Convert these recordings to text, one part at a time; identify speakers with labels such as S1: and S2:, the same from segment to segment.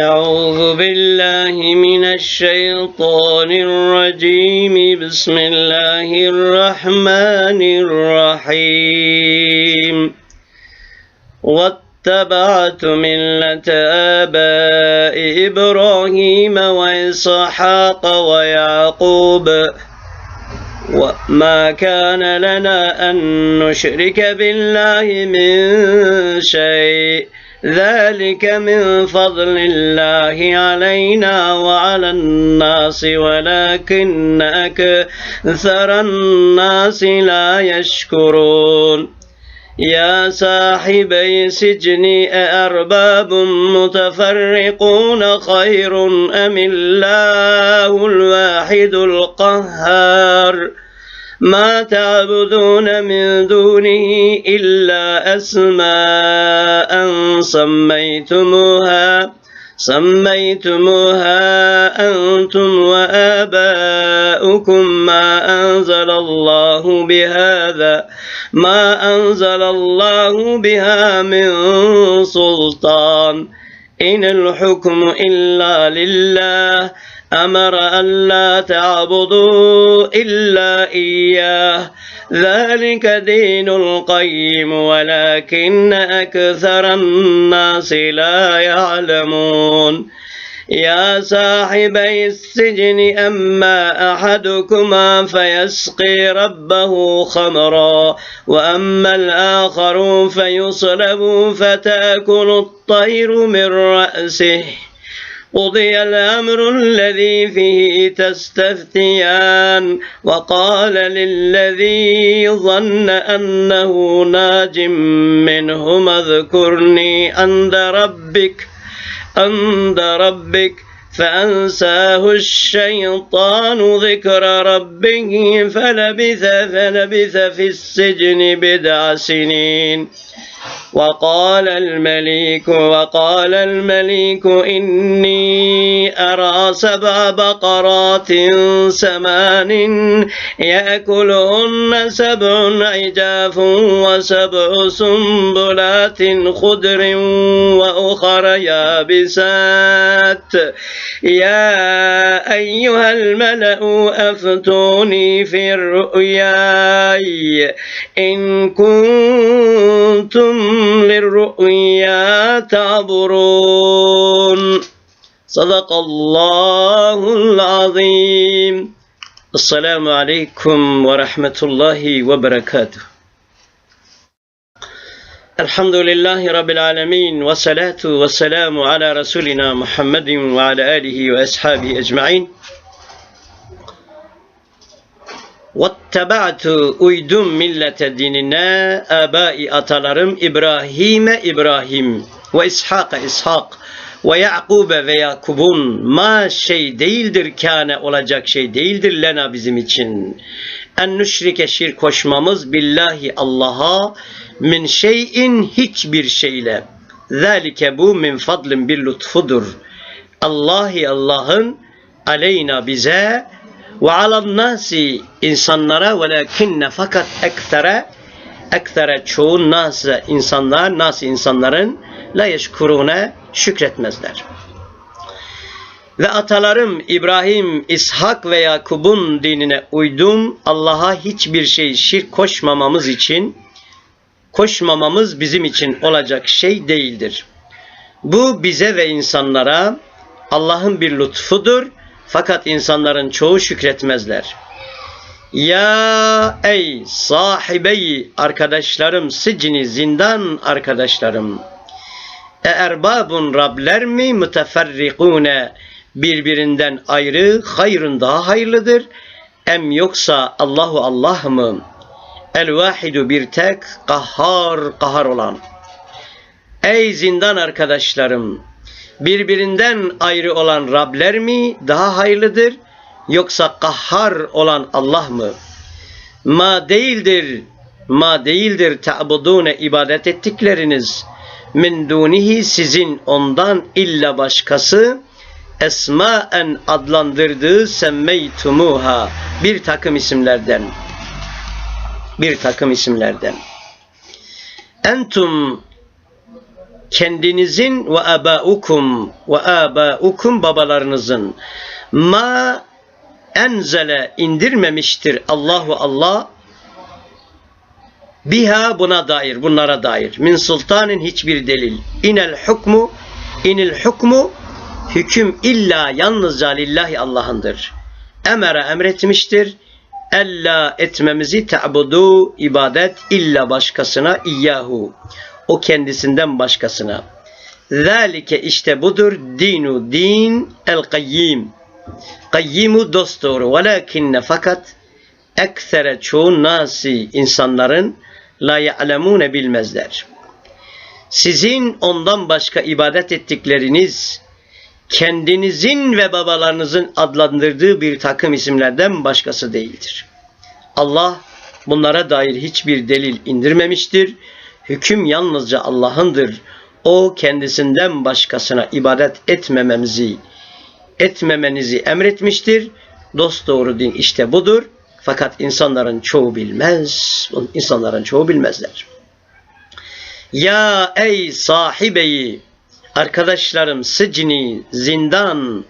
S1: أعوذ بالله من الشيطان الرجيم. بسم الله الرحمن الرحيم. واتبعت ملة آباء إبراهيم وإسحاق ويعقوب. وما كان لنا أن نشرك بالله من شيء ذلك من فضل الله علينا وعلى الناس ولكن أكثر الناس لا يشكرون يا صاحبي سجن أأرباب متفرقون خير أم الله الواحد القهار ما تعبدون من دونه إلا أسماء سميتموها سميتموها أنتم وآباؤكم ما أنزل الله بهذا ما أنزل الله بها من سلطان. إن الحكم إلا لله أمر أن لا تعبدوا إلا إياه. ذلك دين القيم ولكن أكثر الناس لا يعلمون. يا صاحبي السجن أما أحدكما فيسقي ربه خمرا وأما الآخر فيصلب فتأكل الطير من رأسه. قضي الأمر الذي فيه تستفتيان وقال للذي ظن أنه ناج منهما اذكرني عند ربك عند ربك فأنساه الشيطان ذكر ربه فلبث فلبث في السجن بضع سنين. وقال الملك وقال الملك إني أرى سبع بقرات سمان يأكلهن سبع عجاف وسبع سنبلات خضر وأخر يابسات. يا أيها الملأ أفتوني في الرؤياي إن كنتم للرؤيا تعبرون. صدق الله العظيم. السلام عليكم ورحمة الله وبركاته. الحمد لله رب العالمين والصلاة والسلام على رسولنا محمد وعلى آله وأصحابه أجمعين. وَاتَّبَعْتُ uydum millete dinine abai atalarım İbrahim'e İbrahim ve İshak'a İshak ve Yakub'e ve Yakub'un ma şey değildir kâne olacak şey değildir lena bizim için. En nüşrike şirk koşmamız billahi Allah'a min şeyin hiçbir şeyle. Zalike bu min fadlin bir lütfudur. Allahi Allah'ın aleyna bize ve alan nasi insanlara velakinne fakat ektere ektere çoğu nas insanlar nas insanların la yeşkurune şükretmezler. Ve atalarım İbrahim, İshak ve Yakub'un dinine uydum. Allah'a hiçbir şey şirk koşmamamız için koşmamamız bizim için olacak şey değildir. Bu bize ve insanlara Allah'ın bir lütfudur fakat insanların çoğu şükretmezler. Ya ey sahibeyi arkadaşlarım, sicini zindan arkadaşlarım. E erbabun Rabler mi müteferrikune birbirinden ayrı hayrın daha hayırlıdır. Em yoksa Allahu Allah mı? El vahidu bir tek kahhar kahar olan. Ey zindan arkadaşlarım birbirinden ayrı olan Rabler mi daha hayırlıdır yoksa kahhar olan Allah mı? Ma değildir, ma değildir ta'budune ibadet ettikleriniz. Min dunihi sizin ondan illa başkası esmaen adlandırdığı semmeytumuha bir takım isimlerden. Bir takım isimlerden. Entum kendinizin ve abaukum ve abaukum babalarınızın ma enzele indirmemiştir Allahu Allah. Biha buna dair bunlara dair. Min sultanın hiçbir delil. İnel hukmu inil hukmu hüküm illa yalnızca lillahi Allah'ındır. Emere emretmiştir. Ella etmemizi ta'budu ibadet illa başkasına iyyahu o kendisinden başkasına zalike işte budur dinu din el kayyim Kayyimu dosdoğru. Velakinne fakat eksere çoğu nasi insanların la ya'lemune bilmezler. Sizin ondan başka ibadet ettikleriniz kendinizin ve babalarınızın adlandırdığı bir takım isimlerden başkası değildir. Allah bunlara dair hiçbir delil indirmemiştir. Hüküm yalnızca Allah'ındır. O kendisinden başkasına ibadet etmememizi etmemenizi emretmiştir. Dost doğru din işte budur. Fakat insanların çoğu bilmez. İnsanların çoğu bilmezler. Ya ey sahibeyi arkadaşlarım sicni zindan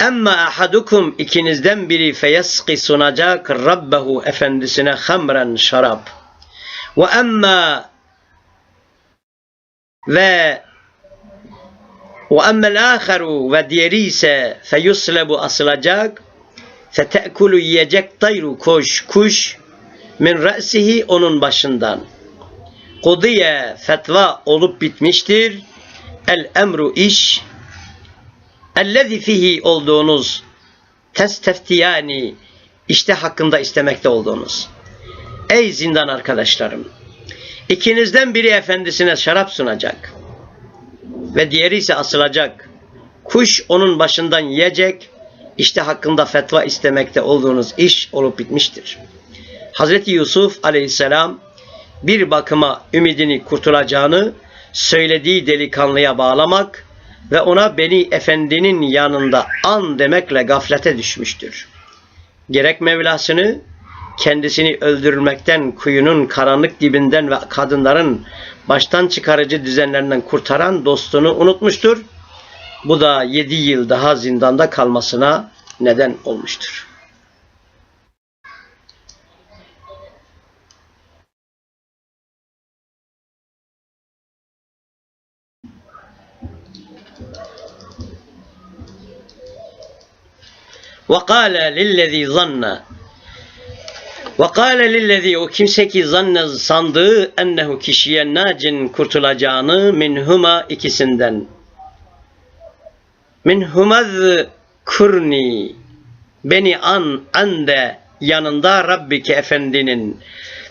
S1: Emma ahadukum ikinizden biri feyaski sunacak Rabbehu efendisine hamren şarap. Ve emma ve ve emmel aharu ve diğeri ise feyuslebu asılacak fete'kulu yiyecek tayru koş kuş min re'sihi onun başından. Kudiye fetva olup bitmiştir. El emru iş ellezi fihi olduğunuz testeftiyani işte hakkında istemekte olduğunuz. Ey zindan arkadaşlarım! İkinizden biri efendisine şarap sunacak ve diğeri ise asılacak. Kuş onun başından yiyecek. İşte hakkında fetva istemekte olduğunuz iş olup bitmiştir. Hazreti Yusuf aleyhisselam bir bakıma ümidini kurtulacağını söylediği delikanlıya bağlamak ve ona beni efendinin yanında an demekle gaflete düşmüştür. Gerek Mevlasını kendisini öldürmekten, kuyunun karanlık dibinden ve kadınların baştan çıkarıcı düzenlerinden kurtaran dostunu unutmuştur. Bu da yedi yıl daha zindanda kalmasına neden olmuştur. وقال للذي ظن ve kâle lillezî o kimse ki zanne sandığı ennehu kişiye nacin kurtulacağını minhuma ikisinden. Minhumaz kurni beni an ande yanında Rabbike efendinin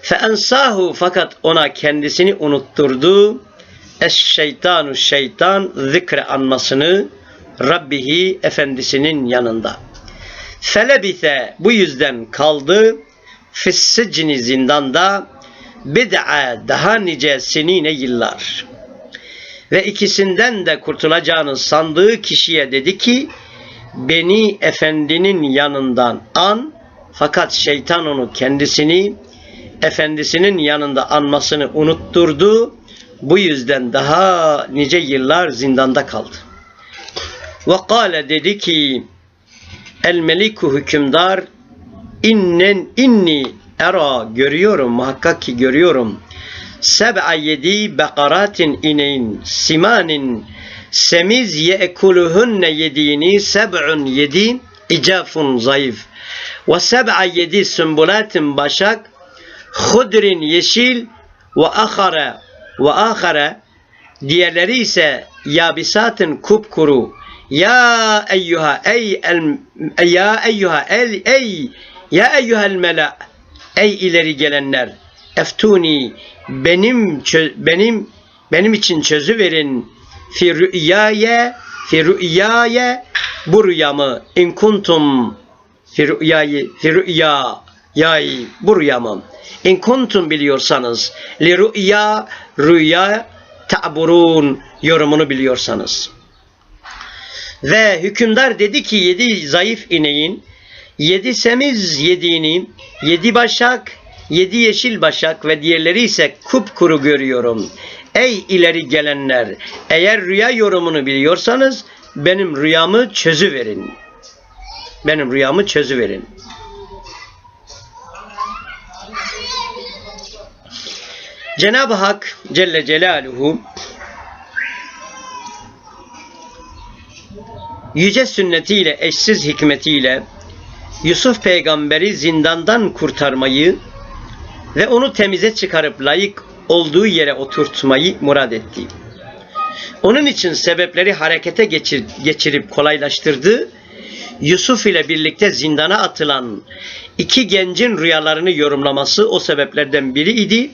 S1: fe ensahu fakat ona kendisini unutturdu es şeytanu şeytan zikre anmasını Rabbihi efendisinin yanında. Felebise bu yüzden kaldı fissicni zindanda bid'a daha nice senine yıllar. Ve ikisinden de kurtulacağını sandığı kişiye dedi ki beni efendinin yanından an fakat şeytan onu kendisini efendisinin yanında anmasını unutturdu. Bu yüzden daha nice yıllar zindanda kaldı. Ve kâle dedi ki el meliku hükümdar İnnen inni era görüyorum muhakkak ki görüyorum. Seb'a yedi bekaratin ineğin simanin semiz ye'kuluhunne yediğini seb'un yedi icafun zayıf ve seb'a yedi sümbulatin başak hudrin yeşil ve ahara ve ahara diğerleri ise yabisatın kupkuru ya eyyuha ey el ya eyyuha el ey ya eyyuhel mela ey ileri gelenler eftuni benim benim benim için çözü verin. Fi rü'yaye fi rü'yaye bu rüyamı in kuntum. Fi rü'yayi fi rü'ya yay bu rüyamı. İn kuntum biliyorsanız li rü'ya rüya ta'burun yorumunu biliyorsanız. Ve hükümdar dedi ki yedi zayıf ineğin yedi semiz yediğini, yedi başak, yedi yeşil başak ve diğerleri ise kupkuru görüyorum. Ey ileri gelenler eğer rüya yorumunu biliyorsanız benim rüyamı çözüverin. Benim rüyamı çözüverin. Cenab-ı Hak Celle Celaluhu yüce sünnetiyle, eşsiz hikmetiyle Yusuf peygamberi zindandan kurtarmayı ve onu temize çıkarıp layık olduğu yere oturtmayı murad etti. Onun için sebepleri harekete geçir, geçirip kolaylaştırdı. Yusuf ile birlikte zindana atılan iki gencin rüyalarını yorumlaması o sebeplerden biri idi.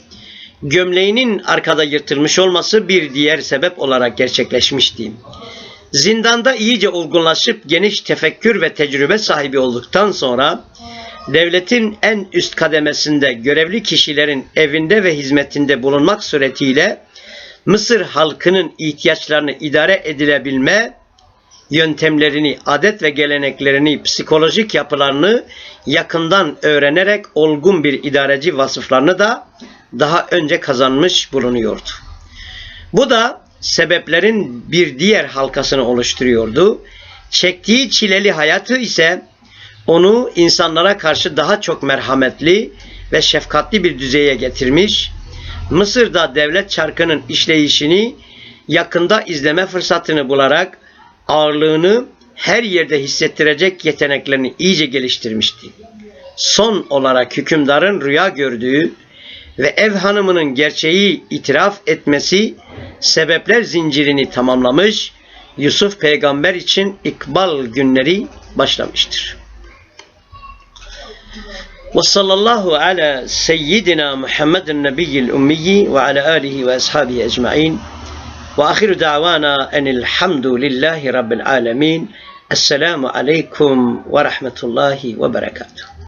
S1: Gömleğinin arkada yırtılmış olması bir diğer sebep olarak gerçekleşmişti. Zindanda iyice olgunlaşıp geniş tefekkür ve tecrübe sahibi olduktan sonra devletin en üst kademesinde görevli kişilerin evinde ve hizmetinde bulunmak suretiyle Mısır halkının ihtiyaçlarını idare edilebilme yöntemlerini, adet ve geleneklerini, psikolojik yapılarını yakından öğrenerek olgun bir idareci vasıflarını da daha önce kazanmış bulunuyordu. Bu da sebeplerin bir diğer halkasını oluşturuyordu. Çektiği çileli hayatı ise onu insanlara karşı daha çok merhametli ve şefkatli bir düzeye getirmiş. Mısır'da devlet çarkının işleyişini yakında izleme fırsatını bularak ağırlığını her yerde hissettirecek yeteneklerini iyice geliştirmişti. Son olarak hükümdarın rüya gördüğü ve ev hanımının gerçeği itiraf etmesi sebepler zincirini tamamlamış, Yusuf peygamber için ikbal günleri başlamıştır. Ve sallallahu ala seyyidina Muhammedin nebiyyil ummiyi ve ala alihi ve ashabihi ecma'in ve ahiru da'vana enilhamdülillahi rabbil alemin. Esselamu aleyküm ve rahmetullahi ve berekatuhu.